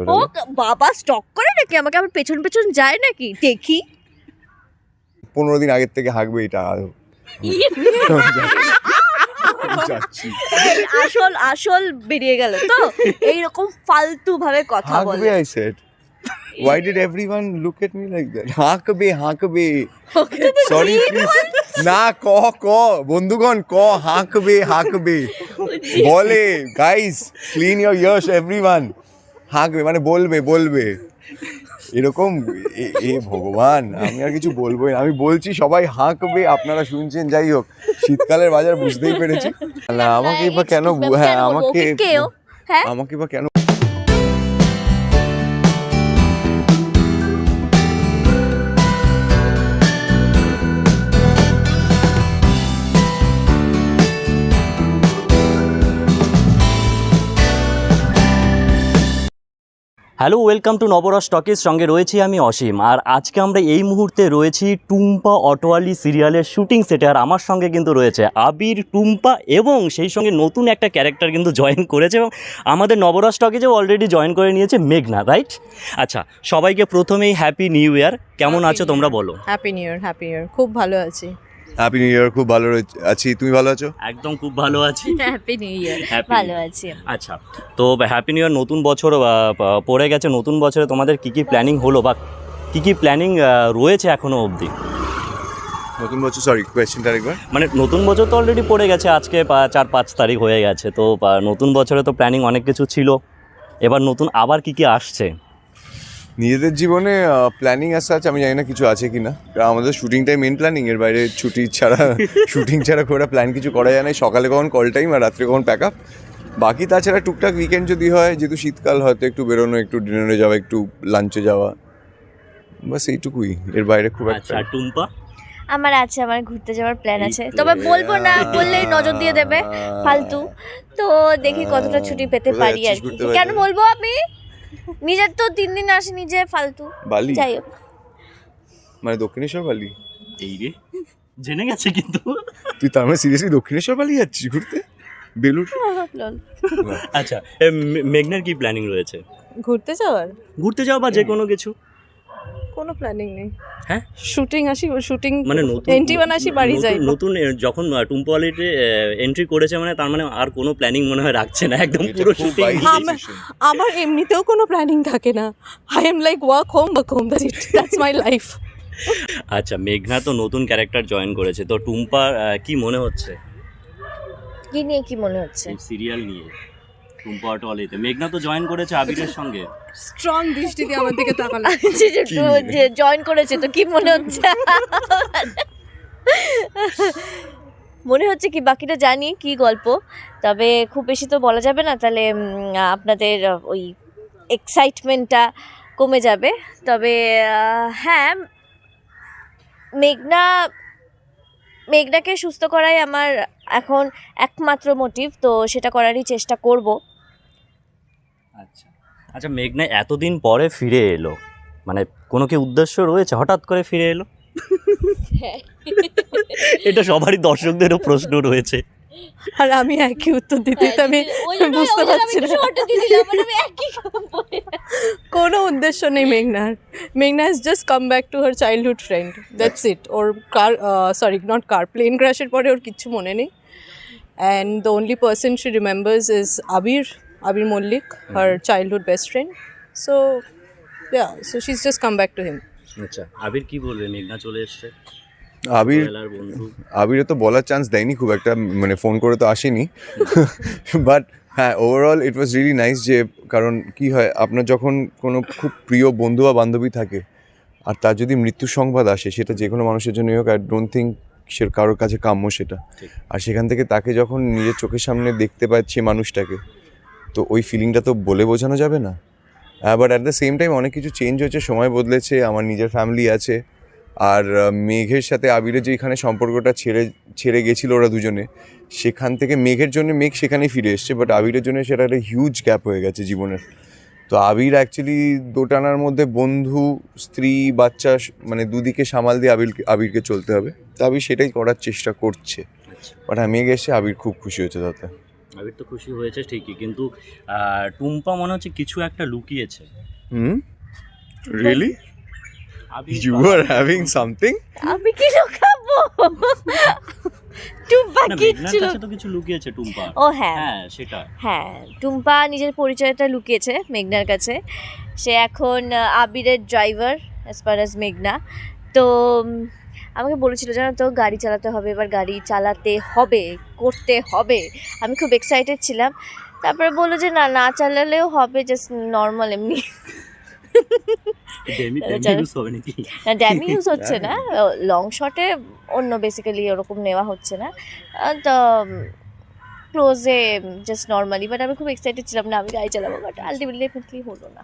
চলো ও বাবা স্টক করে নাকি? আমাকে আমার পেছন পেছন যায় নাকি? দেখি। পনেরো দিন আগের থেকে হাঁকবে এটা আরও আসল আসল বেরিয়ে গেল তো? এইরকম ফালতু ভাবে কথা বলে। I said Why did everyone look at me like that? হাঁকবে হাঁকবে। সরি প্লিজ না ক ক। বন্ধুগণ ক হাঁকবে হাঁকবে। বলে guys clean your ears everyone হাঁকবে মানে বলবে বলবে। এরকম এ- ভগবান আমি আর কিছু বলবোই না। আমি বলছি সবাই হাঁকবে আপনারা শুনছেন যাই হোক। শীতকালের বাজার বুঝতেই পেরেছি। না আমাকে বা কেন হ্যাঁ আমাকে কেউ হ্যাঁ? আমাকে বা কেন হ্যালো ওয়েলকাম টু নবরস টকের সঙ্গে রয়েছি আমি অসীম। আর আজকে আমরা এই মুহূর্তে রয়েছি টুম্পা অটোয়ালি সিরিয়ালের শুটিং সেটে। আর আমার সঙ্গে কিন্তু রয়েছে আবির টুম্পা এবং সেই সঙ্গে নতুন একটা ক্যারেক্টার কিন্তু জয়েন করেছে এবং আমাদের নবরস টকেজেও অলরেডি জয়েন করে নিয়েছে মেঘনা রাইট আচ্ছা সবাইকে প্রথমেই হ্যাপি নিউ ইয়ার কেমন আছো তোমরা বলো। Happy new year happy new year খুব ভালো আছি। হ্যাপি নিউ ইয়ার খুব ভালো আছি তুমি ভালো আছো? একদম খুব ভালো আছি। হ্যাপি নিউ ইয়ার ভালো আছি। আচ্ছা তো হ্যাপি নিউ ইয়ার নতুন বছর পড়ে গেছে। নতুন বছরে তোমাদের কি কি প্ল্যানিং হলো বা কি কি প্ল্যানিং রয়েছে এখনও অবধি? নতুন বছর সরি কোয়েশ্চেনটা আরেকবার। মানে নতুন বছর তো অলরেডি পড়ে গেছে আজকে চার পাঁচ তারিখ হয়ে গেছে। তো নতুন বছরে তো প্ল্যানিং অনেক কিছু ছিল। এবার নতুন আবার কি কি আসছে? নিজেদের জীবনে প্ল্যানিং আসা আছে আমি জানি না কিছু আছে কি না আমাদের শুটিংটাই মেন প্ল্যানিং এর বাইরে ছুটি ছাড়া শুটিং ছাড়া খুব একটা প্ল্যান কিছু করা যায় না। সকালে কখন কল টাইম আর রাত্রে কখন প্যাক আপ বাকি তাছাড়া টুকটাক উইকেন্ড যদি হয় যেহেতু শীতকাল হয়তো একটু বেরোনো একটু ডিনারে যাওয়া একটু লাঞ্চে যাওয়া। বাস এইটুকুই। এর বাইরে খুব আচ্ছা একটা টুম্পা? আমার আছে আমার ঘুরতে যাওয়ার প্ল্যান আছে। তবে বলব না বললেই নজর দিয়ে দেবে ফালতু। তো দেখি কতটা ছুটি পেতে পারি আর কি। কেন বলব আমি? নিজের তো তিন দিন আসি নিজে ফালতু। বালি? যাই হোক। মানে দক্ষিণেশ্বর বালি? এই রে জেনে গেছে কিন্তু। তুই তার মানে সিরিয়াসলি দক্ষিণেশ্বর বালি যাচ্ছিস ঘুরতে? বেলুর আচ্ছা মেঘনার কি প্ল্যানিং রয়েছে? ঘুরতে যাওয়ার? ঘুরতে যাও বা যে কোনো কিছু? কোনো প্ল্যানিং নেই। হ্যাঁ? শুটিং আসি শুটিং মানে নতুন এন্ট্রি আসি বাড়ি যাই। নতুন যখন টুম্পালিতে এন্ট্রি করেছে মানে তার মানে আর কোনো প্ল্যানিং মনে হয় রাখছে না একদম পুরো শুটিং আমার- এমনিতেও কোনো প্ল্যানিং থাকে না। I am like work home work home that's my life আচ্ছা মেঘনা তো নতুন ক্যারেক্টার জয়েন করেছে। তো টুম্পা কি মনে হচ্ছে? কি নিয়ে কি মনে হচ্ছে? সিরিয়াল নিয়ে টুম্পা অটোয়ালিতে মেঘনা তো জয়েন করেছে আবিরের সঙ্গে। স্ট্রং দৃষ্টি দিয়ে আমার দিকে তাকালো। জয়েন করেছে তো কি মনে হচ্ছে? মনে হচ্ছে কি বাকিটা জানি কি গল্প তবে খুব বেশি তো বলা যাবে না তাহলে আপনাদের ওই এক্সাইটমেন্টটা কমে যাবে। তবে হ্যাঁ মেঘনা মেঘনাকে সুস্থ করাই আমার এখন একমাত্র মোটিভ তো সেটা করারই চেষ্টা করব। আচ্ছা। আচ্ছা মেঘনা এতদিন পরে ফিরে এলো। মানে কোনো কি উদ্দেশ্য রয়েছে? হঠাৎ করে ফিরে এলো? এটা সবারই দর্শকদেরও প্রশ্ন রয়েছে। আর আমি একই উত্তর দিতে আমি বুঝতে পারছি না। কোনো উদ্দেশ্য নেই মেঘনার। মেঘনা has just come back to her childhood friend that's it or car sorry not car plane ক্র্যাশের পরে ওর কিচ্ছু মনে নেই। And the only person she remembers is Abir Abir Mallick her childhood best friend so yeah so she is just come back to him আচ্ছা আবির কি বলবে মেঘনা চলে এসছে। আবির আবিরে তো বলার চান্স দেয়নি খুব একটা মানে ফোন করে তো আসেনি। বাট হ্যাঁ overall it was really nice যে কারণ কি হয় আপনার যখন কোনো খুব প্রিয় বন্ধু বা বান্ধবী থাকে আর তার যদি মৃত্যু সংবাদ আসে সেটা যে কোনো মানুষের জন্যই হোক আই ডোন্ট থিঙ্ক সে কারোর কাছে কাম্য সেটা। আর সেখান থেকে তাকে যখন নিজের চোখের সামনে দেখতে পাচ্ছি মানুষটাকে তো ওই ফিলিংটা তো বলে বোঝানো যাবে না। But at the same time অনেক কিছু চেঞ্জ হয়েছে সময় বদলেছে আমার নিজের ফ্যামিলি আছে আর মেঘের সাথে আবিরের যে এখানে সম্পর্কটা ছেড়ে ছেড়ে গেছিল ওরা দুজনে সেখান থেকে মেঘের জন্য মেঘ সেখানেই ফিরে এসছে বাট আবিরের জন্য সেটা একটা হিউজ গ্যাপ হয়ে গেছে জীবনের। তো আবির অ্যাকচুয়ালি দোটানার মধ্যে বন্ধু স্ত্রী বাচ্চা মানে দুদিকে সামাল দিয়ে আবির আবিরকে চলতে হবে। তো আবির সেটাই করার চেষ্টা করছে। বাট হ্যাঁ মেঘ এসে আবির খুব খুশি হয়েছে তাতে। আবির তো খুশি হয়েছে ঠিকই কিন্তু টুম্পা মনে হচ্ছে কিছু একটা লুকিয়েছে। হুম? Really Abir you are having something আমি কি লুকাবো? টুম্পা কিচ্ছু তো কিছু লুকিয়েছে টুম্পা। ও হ্যাঁ। হ্যাঁ সেটা। হ্যাঁ টুম্পা নিজের পরিচয়টা লুকিয়েছে মেঘনার কাছে। সে এখন আবিরের ড্রাইভার অ্যাজ পার অ্যাজ মেঘনা। তো আমাকে বলেছিল জানো তো গাড়ি চালাতে হবে এবার গাড়ি চালাতে হবে করতে হবে। আমি খুব এক্সাইটেড ছিলাম। তারপরে বলল যে না না চালালেও হবে জাস্ট নর্মাল এমনি। না ড্যামি ইউজ হচ্ছে না। লং শটে অন্য বেসিক্যালি ওরকম নেওয়া হচ্ছে না। তো ক্লোজে জাস্ট নর্মালি বাট আমি খুব এক্সাইটেড ছিলাম না আমি গাড়ি চালাবো বাট আলটিমেটলি হলো না।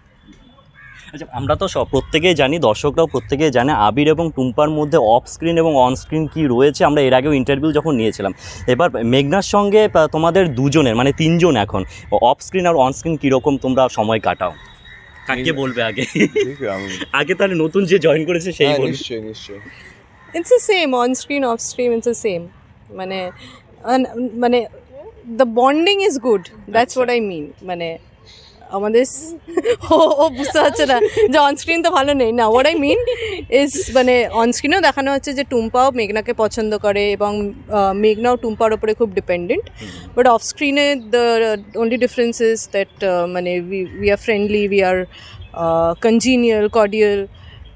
আচ্ছা আমরা তো সব প্রত্যেকেই জানি দর্শকরাও প্রত্যেকেই জানে আবির এবং টুম্পার মধ্যে অফ স্ক্রিন এবং অন স্ক্রিন কী রয়েছে আমরা এর আগেও ইন্টারভিউ যখন নিয়েছিলাম। এবার মেঘনার সঙ্গে তোমাদের দুজনের মানে তিনজন এখন অফ স্ক্রিন আর অন স্ক্রিন কীরকম তোমরা সময় কাটাও? কাকে বলবে আগে? আগে তাহলে নতুন যে জয়েন করেছে সেই হ্যাঁ, বলবে। নিশ্চয়ই নিশ্চয়ই। The same on screen, off screen. It's the same. মানে মানে the bonding is good that's what I mean মানে আমাদের ও বুঝতে পারছে না যে অনস্ক্রিন তো ভালো নেই। না আই মিন ইজ মানে অন স্ক্রিনেও দেখানো হচ্ছে যে টুম্পাও মেঘনাকে পছন্দ করে এবং মেঘনাও টুম্পার ওপরে খুব ডিপেন্ডেন্ট বাট অফ স্ক্রিনে the only difference is that মানে we we are friendly we are congenial cordial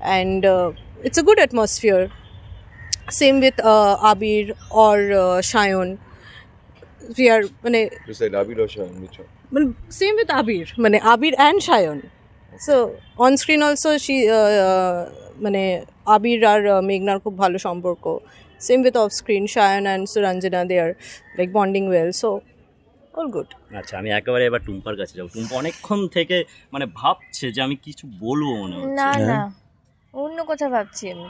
and it's a good atmosphere same with Abir or Sayan. We are মানে বিসাইড আবির মানে সেম উইথ আবির মানে Abir and Sayan so on screen also she মানে আবির আর uh, মেঘনার খুব ভালো সম্পর্ক। Same with off screen Sayan and Suranjana they are like bonding well so all good আচ্ছা আমি একেবারে এবার টুম্পার কাছে যাব। টুম্পা অনেকক্ষণ থেকে মানে ভাবছে যে আমি কিছু বলব মনে হচ্ছে। না হ্যাঁ। না অন্য কথা ভাবছি আমি।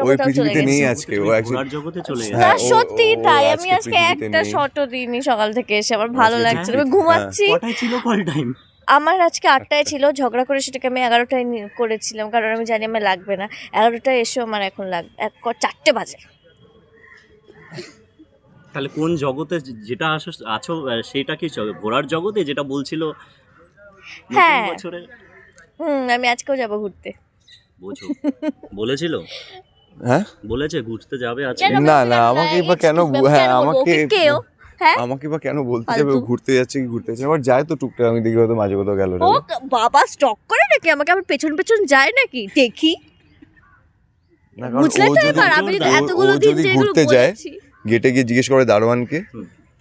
ওই কোথাও চলে পৃথিবীতে নেই গেছি আজকে ও জগতে চলে হ্যাঁ, গেছে না সত্যি তাই। আমি আজকে একটা। শটও দিইনি সকাল থেকে এসে আমার ভালো আচ্ছা, লাগছে আমি হ্যাঁ। ঘুমাচ্ছি কটায় ছিল কল টাইম আমার আজকে আটটায় ছিল ঝগড়া করে সেটাকে আমি এগারোটায় করেছিলাম কারণ আমি জানি আমার লাগবে না। এগারোটায় এসেও আমার এখন লাগবে এক চারটে বাজে। তাহলে কোন জগতে যেটা আসো আছো সেটা কি ঘোরার জগতে যেটা বলছিল হ্যাঁ। হুম আমি আজকেও যাব ঘুরতে। বোঝো। বলেছিল? হ্যাঁ? বলেছে ঘুরতে যাবে আজকে। না না? আমাকে বা কেন হ্যাঁ আমাকে হ্যাঁ? আমাকে বা কেন বলতে যাবে? ও ঘুরতে যাচ্ছে কি ঘুরতে যাচ্ছে? আবার যায় তো টুকটাক আমি দেখি হয়তো মাঝে কোথাও গেল ও বাবা স্টক করে নাকি? আমাকে আবার পেছন পেছন যায় নাকি? দেখি। বুঝলে ও তো এবার আমি যদি ও- এতগুলো দিন যদি ঘুরতে যায় গেটে গিয়ে জিজ্ঞেস করে দারোয়ানকে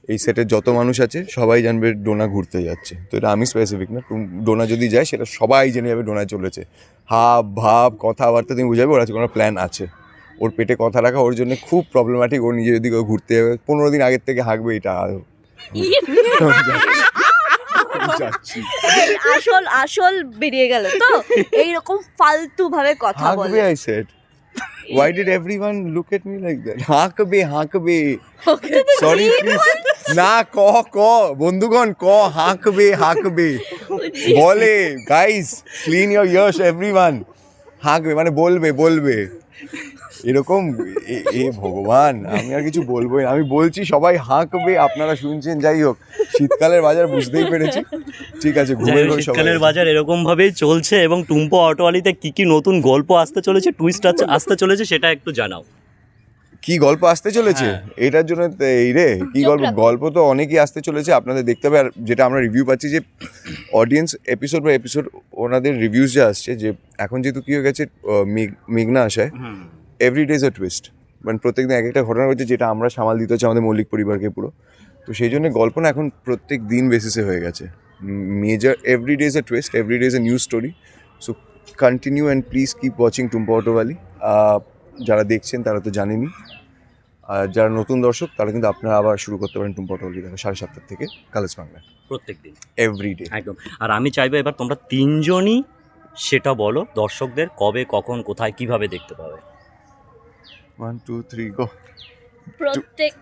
এই সেটের যত মানুষ আছে সবাই জানবে ডোনা ঘুরতে যাচ্ছে। তো এটা আমি স্পেসিফিক না ডোনা যদি যায় সেটা সবাই জেনে যাবে ডোনা চলেছে। হাব ভাব কথাবার্তা তুমি বুঝাবে ওরা কোনো প্ল্যান আছে। ওর পেটে কথা রাখা ওর জন্য খুব প্রবলেম্যাটিক ও নিজে যদি ঘুরতে যাবে। পনেরো দিন আগের থেকে হাঁকবে এটা যাচ্ছি। আসল আসল বেরিয়ে গেল তো? এইরকম ফালতু ভাবে কথা বলে। I said why did everyone look at me like that হাঁকবে হাঁকবে। সরি প্লিজ না ক ক। বন্ধুগণ ক হাঁকবে হাঁকবে। বলে guys clean your ears everyone হাঁকবে মানে বলবে বলবে। এরকম এ- এ ভগবান আমি আর কিছু বলবোই না। আমি বলছি সবাই হাঁকবে আপনারা শুনছেন যাই হোক। শীতকালের বাজার বুঝতেই পেরেছি। ঠিক আছে শীতকালের বাজার এরকম ভাবেই চলছে এবং টুম্পা অটোয়ালিতে কি কি নতুন গল্প আসতে চলেছে টুইস্ট আসতে চলেছে সেটা একটু জানাও। কি গল্প আসতে চলেছে? হ্যাঁ। এটার জন্য তো এই রে কি গল্প? গল্প তো অনেকই আসতে চলেছে আপনাদের দেখতে হবে। আর যেটা আমরা রিভিউ পাচ্ছি যে অডিয়েন্স এপিসোড বা এপিসোড ওনাদের রিভিউজ যে আসছে যে এখন যেহেতু কি হয়ে গেছে মেঘ- মেঘনা আসায় এভরি ডেজ এ টুইস্ট মানে প্রত্যেকদিন এক একটা ঘটনা হচ্ছে যেটা আমরা সামাল দিতে হচ্ছে আমাদের মৌলিক পরিবারকে পুরো। তো সেই জন্য গল্প না এখন প্রত্যেক দিন বেসিসে হয়ে গেছে। Major every days a twist every days a news story so continue and please keep watching Tumpa অটোওয়ালি যারা দেখছেন তারা তো জানেনই। আর যারা নতুন দর্শক তারা কিন্তু আপনারা আবার শুরু করতে পারেন টুম্পা অটোওয়ালি দেখা সাড়ে সাতটার থেকে কালেজ বাংলা প্রত্যেক দিন। এভরি ডে একদম। আর আমি চাইব এবার তোমরা তিনজনই সেটা বলো দর্শকদের কবে কখন কোথায় কীভাবে দেখতে পাবে। ওয়ান টু থ্রি গো প্রত্যেক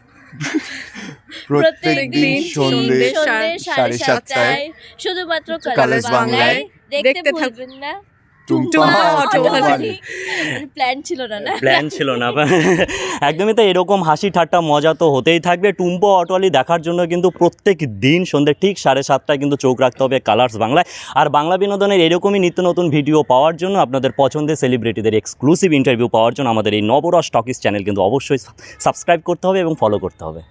প্রত্যেক দিন সন্ধ্যে সাড়ে সাড়ে সাতটায় শুধুমাত্র কালেজ বাংলায় দেখতে থাকবেন ভুলবেন না। টুম্পা প্ল্যান ছিল না না? প্ল্যান ছিল না। একদমই তো এরকম হাসি ঠাট্টা মজা তো হতেই থাকবে। টুম্পো অটোয়ালি দেখার জন্য কিন্তু প্রত্যেক দিন সন্ধ্যে ঠিক সাড়ে সাতটায় কিন্তু চোখ রাখতে হবে কালার্স বাংলায়। আর বাংলা বিনোদনের এরকমই নিত্য নতুন ভিডিও পাওয়ার জন্য আপনাদের পছন্দের সেলিব্রিটিদের এক্সক্লুসিভ ইন্টারভিউ পাওয়ার জন্য আমাদের এই নবরস টকিস চ্যানেল কিন্তু অবশ্যই সাবস্ক্রাইব করতে হবে এবং ফলো করতে হবে।